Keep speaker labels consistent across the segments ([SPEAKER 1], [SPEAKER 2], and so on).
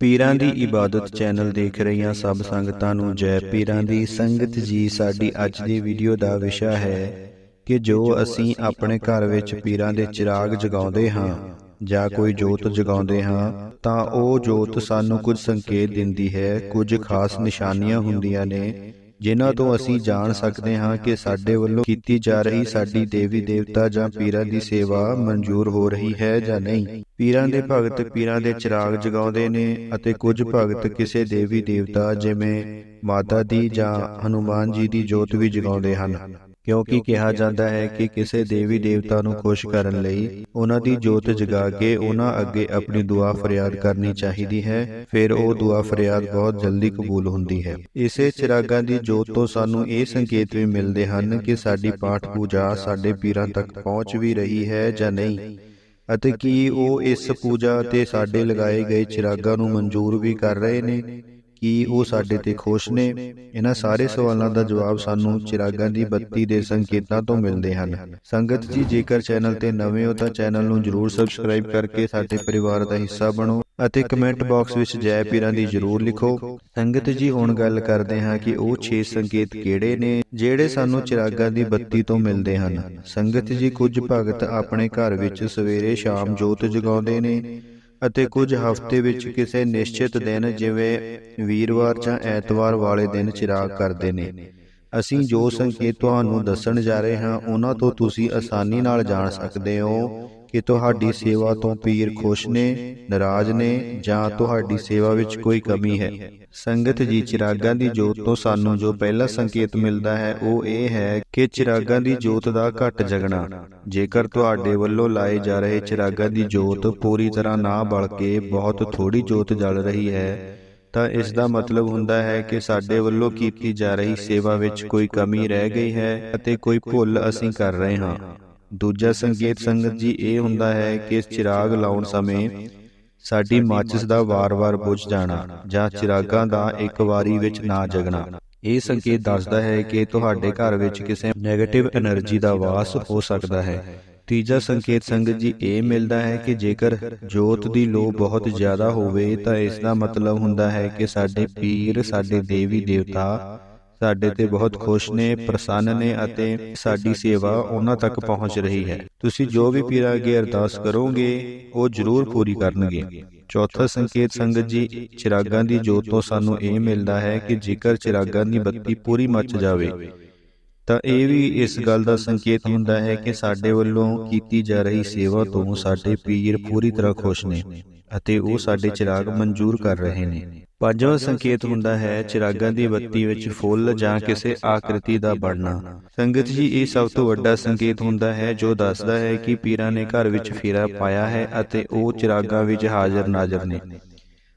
[SPEAKER 1] ਪੀਰਾਂ ਦੀ ਇਬਾਦਤ ਚੈਨਲ ਦੇਖ ਰਹੀਆਂ ਸਭ ਸੰਗਤਾਂ ਨੂੰ ਜੈ ਪੀਰਾਂ ਦੀ ਸੰਗਤ ਜੀ ਸਾਡੀ ਅੱਜ ਦੀ ਵੀਡੀਓ ਦਾ ਵਿਸ਼ਾ ਹੈ ਕਿ ਜੋ ਅਸੀਂ ਆਪਣੇ ਘਰ ਵਿੱਚ ਪੀਰਾਂ ਦੇ ਚਿਰਾਗ ਜਗਾਉਂਦੇ ਹਾਂ ਜਾਂ ਕੋਈ ਜੋਤ ਜਗਾਉਂਦੇ ਹਾਂ ਤਾਂ ਉਹ ਜੋਤ ਸਾਨੂੰ ਕੁਝ ਸੰਕੇਤ ਦਿੰਦੀ ਹੈ ਕੁਝ ਖਾਸ ਨਿਸ਼ਾਨੀਆਂ ਹੁੰਦੀਆਂ ਨੇ ਜਿਨ੍ਹਾਂ ਤੋਂ ਅਸੀਂ ਜਾਣ ਸਕਦੇ ਹਾਂ ਕਿ ਸਾਡੇ ਵੱਲੋਂ ਕੀਤੀ ਜਾ ਰਹੀ ਸਾਡੀ ਦੇਵੀ ਦੇਵਤਾ ਜਾਂ ਪੀਰਾਂ ਦੀ ਸੇਵਾ ਮਨਜ਼ੂਰ ਹੋ ਰਹੀ ਹੈ ਜਾਂ ਨਹੀਂ? ਪੀਰਾਂ ਦੇ ਭਗਤ ਪੀਰਾਂ ਦੇ ਚਿਰਾਗ ਜਗਾਉਂਦੇ ਨੇ ਅਤੇ ਕੁਝ ਭਗਤ ਕਿਸੇ ਦੇਵੀ ਦੇਵਤਾ ਜਿਵੇਂ ਮਾਤਾ ਦੀ ਜਾਂ ਹਨੂਮਾਨ ਜੀ ਦੀ ਜੋਤ ਵੀ ਜਗਾਉਂਦੇ ਹਨ। ਕਿਉਂਕਿ ਕਿਹਾ ਜਾਂਦਾ ਹੈ ਕਿ ਕਿਸੇ ਦੇਵੀ ਦੇਵਤਾ ਨੂੰ ਖੁਸ਼ ਕਰਨ ਲਈ ਉਹਨਾਂ ਦੀ ਜੋਤ ਜਗਾ ਕੇ ਉਹਨਾਂ ਅੱਗੇ ਆਪਣੀ ਦੁਆ ਫਰਿਆਦ ਕਰਨੀ ਚਾਹੀਦੀ ਹੈ ਫਿਰ ਉਹ ਦੁਆ ਫਰਿਆਦ ਬਹੁਤ ਜਲਦੀ ਕਬੂਲ ਹੁੰਦੀ ਹੈ। ਇਸੇ ਚਿਰਾਗਾਂ ਦੀ ਜੋਤ ਤੋਂ ਸਾਨੂੰ ਇਹ ਸੰਕੇਤ ਵੀ ਮਿਲਦੇ ਹਨ ਕਿ ਸਾਡੀ ਪਾਠ ਪੂਜਾ ਸਾਡੇ ਪੀਰਾਂ ਤੱਕ ਪਹੁੰਚ ਵੀ ਰਹੀ ਹੈ ਜਾਂ ਨਹੀਂ। ਅਤੇ ਕੀ ਉਹ ਇਸ ਪੂਜਾ ਤੇ ਸਾਡੇ ਲਗਾਏ ਗਏ ਚਿਰਾਗਾਂ ਨੂੰ ਮਨਜ਼ੂਰ ਵੀ ਕਰ ਰਹੇ ਨੇ। ਕੀ ਉਹ ਸਾਡੇ ਤੇ ਖੁਸ਼ ਨੇ। ਇਹਨਾਂ ਸਾਰੇ ਸਵਾਲਾਂ ਦਾ ਜਵਾਬ ਸਾਨੂੰ ਚਿਰਾਗਾਂ ਦੀ ਬੱਤੀ ਦੇ ਸੰਕੇਤਾਂ ਤੋਂ ਮਿਲਦੇ ਹਨ। ਸੰਗਤ ਜੀ, ਜੇਕਰ ਚੈਨਲ ਤੇ ਨਵੇਂ ਹੋ ਤਾਂ ਚੈਨਲ ਨੂੰ ਜਰੂਰ ਸਬਸਕ੍ਰਾਈਬ ਕਰਕੇ ਸਾਡੇ ਪਰਿਵਾਰ ਦਾ ਹਿੱਸਾ ਬਣੋ ਅਤੇ ਕਮੈਂਟ ਬਾਕਸ ਵਿੱਚ ਜੈ ਪੀਰਾਂ ਦੀ ਜਰੂਰ ਲਿਖੋ। ਸੰਗਤ ਜੀ, ਹੁਣ ਗੱਲ ਕਰਦੇ ਹਾਂ ਕਿ ਉਹ 6 ਸੰਕੇਤ ਕਿਹੜੇ ਨੇ, ਜਿਹੜੇ ਸਾਨੂੰ ਚਿਰਾਗਾਂ ਦੀ ਬੱਤੀ ਤੋਂ ਮਿਲਦੇ ਹਨ। ਸੰਗਤ ਜੀ, ਕੁਝ ਭਗਤ ਆਪਣੇ ਘਰ ਵਿੱਚ ਸਵੇਰੇ ਸ਼ਾਮ ਜੋਤ ਜਗਾਉਂਦੇ ਨੇ। ਅਤੇ ਕੁਝ ਹਫ਼ਤੇ ਵਿੱਚ ਕਿਸੇ ਨਿਸ਼ਚਿਤ ਦਿਨ ਜਿਵੇਂ ਵੀਰਵਾਰ ਜਾਂ ਐਤਵਾਰ ਵਾਲੇ ਦਿਨ ਚਿਰਾਗ ਕਰਦੇ ਨੇ। ਅਸੀਂ ਜੋ ਸੰਕੇਤ ਤੁਹਾਨੂੰ ਦੱਸਣ ਜਾ ਰਹੇ ਹਾਂ ਉਹਨਾਂ ਤੋਂ ਤੁਸੀਂ ਆਸਾਨੀ ਨਾਲ ਜਾਣ ਸਕਦੇ ਹੋ ਕਿ ਤੁਹਾਡੀ ਸੇਵਾ ਤੋਂ ਪੀਰ ਖੁਸ਼ ਨੇ ਨਾਰਾਜ਼ ਨੇ ਜਾਂ ਤੁਹਾਡੀ ਸੇਵਾ ਵਿੱਚ ਕੋਈ ਕਮੀ ਹੈ। ਸੰਗਤ ਜੀ ਚਿਰਾਗਾਂ ਦੀ ਜੋਤ ਤੋਂ ਸਾਨੂੰ ਜੋ ਪਹਿਲਾ ਸੰਕੇਤ ਮਿਲਦਾ ਹੈ ਉਹ ਇਹ ਹੈ ਕਿ ਚਿਰਾਗਾਂ ਦੀ ਜੋਤ ਦਾ ਘਟ ਜਗਣਾ। ਜੇਕਰ ਤੁਹਾਡੇ ਵੱਲੋਂ ਲਾਏ ਜਾ ਰਹੇ ਚਿਰਾਗਾਂ ਦੀ ਜੋਤ ਪੂਰੀ ਤਰ੍ਹਾਂ ਨਾ ਬਲ ਕੇ ਬਹੁਤ ਥੋੜੀ ਜੋਤ ਜਲ ਰਹੀ ਹੈ। ਤਾਂ ਇਸ ਦਾ ਮਤਲਬ ਹੁੰਦਾ ਹੈ ਕਿ ਸਾਡੇ ਵੱਲੋਂ ਕੀਤੀ ਜਾ ਰਹੀ ਸੇਵਾ ਵਿੱਚ ਕੋਈ ਕਮੀ ਰਹਿ ਗਈ ਹੈ ਅਤੇ ਕੋਈ ਭੁੱਲ ਅਸੀਂ ਕਰ ਰਹੇ ਹਾਂ। ਦੂਜਾ ਸੰਕੇਤ ਸੰਗਤ ਜੀ ਇਹ ਹੁੰਦਾ ਹੈ ਕਿ ਚਿਰਾਗ ਲਾਉਣ ਸਮੇਂ ਸਾਡੀ ਮਾਚਿਸ ਦਾ ਵਾਰ-ਵਾਰ ਬੁਝ ਜਾਣਾ ਜਾਂ ਚਿਰਾਗਾਂ ਦਾ ਇੱਕ ਵਾਰੀ ਵਿੱਚ ਨਾ ਜਗਣਾ। ਇਹ ਸੰਕੇਤ ਦੱਸਦਾ ਹੈ ਕਿ ਤੁਹਾਡੇ ਘਰ ਵਿੱਚ ਕਿਸੇ ਨੈਗੇਟਿਵ એનર્ਜੀ ਦਾ ਵਾਸ ਹੋ ਸਕਦਾ ਹੈ। ਤੀਜਾ ਸੰਕੇਤ ਸੰਗਤ ਜੀ ਇਹ ਮਿਲਦਾ ਹੈ ਕਿ ਜੇਕਰ ਜੋਤ ਦੀ ਲੋ ਬਹੁਤ ਜ਼ਿਆਦਾ ਹੋਵੇ ਤਾਂ ਇਸ ਦਾ ਮਤਲਬ ਹੁੰਦਾ ਹੈ ਕਿ ਸਾਡੇ ਪੀਰ, ਸਾਡੇ ਦੇਵੀ ਦੇਵਤਾ ਸਾਡੇ ਤੇ ਬਹੁਤ ਖੁਸ਼ ਨੇ, ਪ੍ਰਸੰਨ ਨੇ ਅਤੇ ਸਾਡੀ ਸੇਵਾ ਉਹਨਾਂ ਤੱਕ ਪਹੁੰਚ ਰਹੀ ਹੈ। ਤੁਸੀਂ ਜੋ ਵੀ ਪੀਰਾਂ ਅੱਗੇ ਅਰਦਾਸ ਕਰੋਗੇ, ਉਹ ਜ਼ਰੂਰ ਪੂਰੀ ਕਰਨਗੇ। ਚੌਥਾ ਸੰਕੇਤ ਸੰਗਤ ਜੀ, ਚਿਰਾਗਾਂ ਦੀ ਜੋਤ ਤੋਂ ਸਾਨੂੰ ਇਹ ਮਿਲਦਾ ਹੈ ਕਿ ਜੇਕਰ ਚਿਰਾਗਾਂ ਦੀ ਬੱਤੀ ਪੂਰੀ ਮੱਚ ਜਾਵੇ ਤਾਂ ਇਹ ਵੀ ਇਸ ਗੱਲ ਦਾ ਸੰਕੇਤ ਹੁੰਦਾ ਹੈ ਕਿ ਸਾਡੇ ਵੱਲੋਂ ਕੀਤੀ ਜਾ ਰਹੀ ਸੇਵਾ ਤੋਂ ਸਾਡੇ ਪੀਰ ਪੂਰੀ ਤਰ੍ਹਾਂ ਖੁਸ਼ ਨੇ ਅਤੇ ਉਹ ਸਾਡੇ ਚਿਰਾਗ ਮਨਜ਼ੂਰ ਕਰ ਰਹੇ ਨੇ। ਪੰਜਵਾਂ ਸੰਕੇਤ ਹੁੰਦਾ ਹੈ ਚਿਰਾਗਾਂ ਦੀ ਬੱਤੀ ਵਿੱਚ ਫੁੱਲ ਜਾਂ ਕਿਸੇ ਆਕ੍ਰਿਤੀ ਦਾ ਬਣਨਾ। ਸੰਗਤ ਜੀ ਇਹ ਸਭ ਤੋਂ ਵੱਡਾ ਸੰਕੇਤ ਹੁੰਦਾ ਹੈ ਜੋ ਦੱਸਦਾ ਹੈ ਕਿ ਪੀਰਾਂ ਨੇ ਘਰ ਵਿੱਚ ਫੇਰਾ ਪਾਇਆ ਹੈ ਅਤੇ ਉਹ ਚਿਰਾਗਾਂ ਵਿੱਚ ਹਾਜ਼ਰ ਨਾਜ਼ਰ ਨੇ।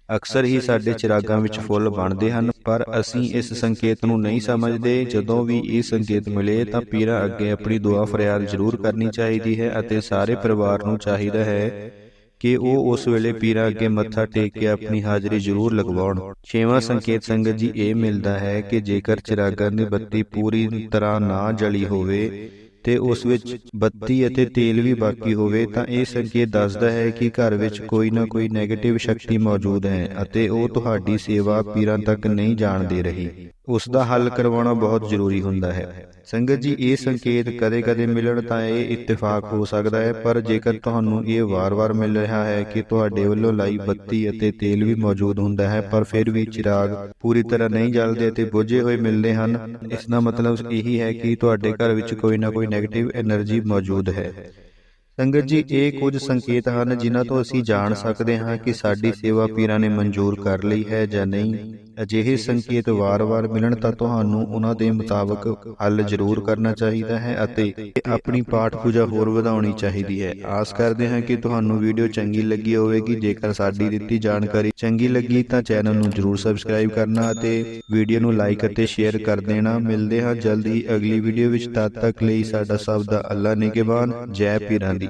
[SPEAKER 1] ਅਕਸਰ ਹੀ ਸਾਡੇ ਚਿਰਾਗਾਂ ਵਿੱਚ ਫੁੱਲ ਬਣਦੇ ਹਨ ਪਰ ਅਸੀਂ ਇਸ ਸੰਕੇਤ ਨੂੰ ਨਹੀਂ ਸਮਝਦੇ ਜਦੋਂ ਵੀ ਇਹ ਸੰਕੇਤ ਮਿਲੇ ਤਾਂ ਪੀਰਾਂ ਅੱਗੇ ਆਪਣੀ ਦੁਆ ਫਰਿਆਦ ਜ਼ਰੂਰ ਕਰਨੀ ਚਾਹੀਦੀ ਹੈ ਅਤੇ ਸਾਰੇ ਪਰਿਵਾਰ ਨੂੰ ਚਾਹੀਦਾ ਹੈ ਕਿ ਉਹ ਉਸ ਵੇਲੇ ਪੀਰਾਂ ਅੱਗੇ ਮੱਥਾ ਟੇਕ ਕੇ ਆਪਣੀ ਹਾਜ਼ਰੀ ਜ਼ਰੂਰ ਲਗਵਾਉਣ। ਛੇਵਾਂ ਸੰਕੇਤ ਸੰਗਤ ਜੀ ਇਹ ਮਿਲਦਾ ਹੈ ਕਿ ਜੇਕਰ ਚਿਰਾਗਾਂ ਦੀ ਬੱਤੀ ਪੂਰੀ ਤਰ੍ਹਾਂ ਨਾ ਜਲੀ ਹੋਵੇ ਤੇ ਉਸ ਵਿੱਚ ਬੱਤੀ ਅਤੇ ਤੇਲ ਵੀ ਬਾਕੀ ਹੋਵੇ ਤਾਂ ਇਹ ਸੰਕੇਤ ਦੱਸਦਾ ਹੈ ਕਿ ਘਰ ਵਿੱਚ ਕੋਈ ਨਾ ਕੋਈ ਨੈਗੇਟਿਵ ਸ਼ਕਤੀ ਮੌਜੂਦ ਹੈ ਅਤੇ ਉਹ ਤੁਹਾਡੀ ਸੇਵਾ ਪੀਰਾਂ ਤੱਕ ਨਹੀਂ ਜਾਣ ਦੇ ਰਹੀ। ਉਸ ਦਾ ਹੱਲ ਕਰਵਾਉਣਾ ਬਹੁਤ ਜ਼ਰੂਰੀ ਹੁੰਦਾ ਹੈ। ਸੰਗਤ ਜੀ, ਇਹ ਸੰਕੇਤ ਕਦੇ-ਕਦੇ ਮਿਲਣ ਤਾਂ ਇਹ ਇਤਫਾਕ ਹੋ ਸਕਦਾ ਹੈ, ਪਰ ਜੇਕਰ ਤੁਹਾਨੂੰ ਇਹ ਵਾਰ-ਵਾਰ ਮਿਲ ਰਿਹਾ ਹੈ ਕਿ ਤੁਹਾਡੇ ਵੱਲੋਂ ਲਾਈ ਬੱਤੀ ਅਤੇ ਤੇਲ ਵੀ ਮੌਜੂਦ ਹੁੰਦਾ ਹੈ, ਪਰ ਫਿਰ ਵੀ ਚਿਰਾਗ ਪੂਰੀ ਤਰ੍ਹਾਂ ਨਹੀਂ ਜਲਦੇ ਅਤੇ ਬੁਝੇ ਹੋਏ ਮਿਲਦੇ ਹਨ, ਇਸ ਦਾ ਮਤਲਬ ਇਹੀ ਹੈ ਕਿ ਤੁਹਾਡੇ ਘਰ ਵਿੱਚ ਕੋਈ ਨਾ ਕੋਈ ਨੈਗੇਟਿਵ એનર્ਜੀ ਮੌਜੂਦ ਹੈ। ਸੰਗਤ ਜੀ, ਇਹ ਕੁਝ ਸੰਕੇਤ ਹਨ ਜਿਨ੍ਹਾਂ ਤੋਂ ਅਸੀਂ ਜਾਣ ਸਕਦੇ ਹਾਂ ਕਿ ਸਾਡੀ ਸੇਵਾ ਪੀਰਾਂ ਨੇ ਮਨਜ਼ੂਰ ਕਰ ਲਈ ਹੈ ਜਾਂ ਨਹੀਂ। ਅਜਿਹੇ ਸੰਕੇਤ ਵਾਰ-ਵਾਰ ਮਿਲਣ ਤਾਂ ਤੁਹਾਨੂੰ ਉਹਨਾਂ ਦੇ ਮੁਤਾਬਕ ਹੱਲ ਜ਼ਰੂਰ ਕਰਨਾ ਚਾਹੀਦਾ ਹੈ ਅਤੇ ਆਪਣੀ ਪਾਠ ਪੂਜਾ ਹੋਰ ਵਧਾਉਣੀ ਚਾਹੀਦੀ ਹੈ। ਆਸ ਕਰਦੇ ਹਾਂ ਕਿ ਤੁਹਾਨੂੰ ਵੀਡੀਓ ਚੰਗੀ ਲੱਗੀ ਹੋਵੇਗੀ। ਜੇਕਰ ਸਾਡੀ ਦਿੱਤੀ ਜਾਣਕਾਰੀ ਚੰਗੀ ਲੱਗੀ ਤਾਂ ਚੈਨਲ ਨੂੰ ਜ਼ਰੂਰ ਸਬਸਕ੍ਰਾਈਬ ਕਰਨਾ ਅਤੇ ਵੀਡੀਓ ਨੂੰ ਲਾਈਕ ਅਤੇ ਸ਼ੇਅਰ ਕਰ ਦੇਣਾ। ਮਿਲਦੇ ਹਾਂ ਜਲਦੀ ਅਗਲੀ ਵੀਡੀਓ ਵਿੱਚ। ਤਦ ਤੱਕ ਲਈ ਸਾਡਾ ਸਭ ਦਾ ਅੱਲਾ ਨਿਗਹਿਬਾਨ ਜੈ ਪੀਰਾਂ ਦੀ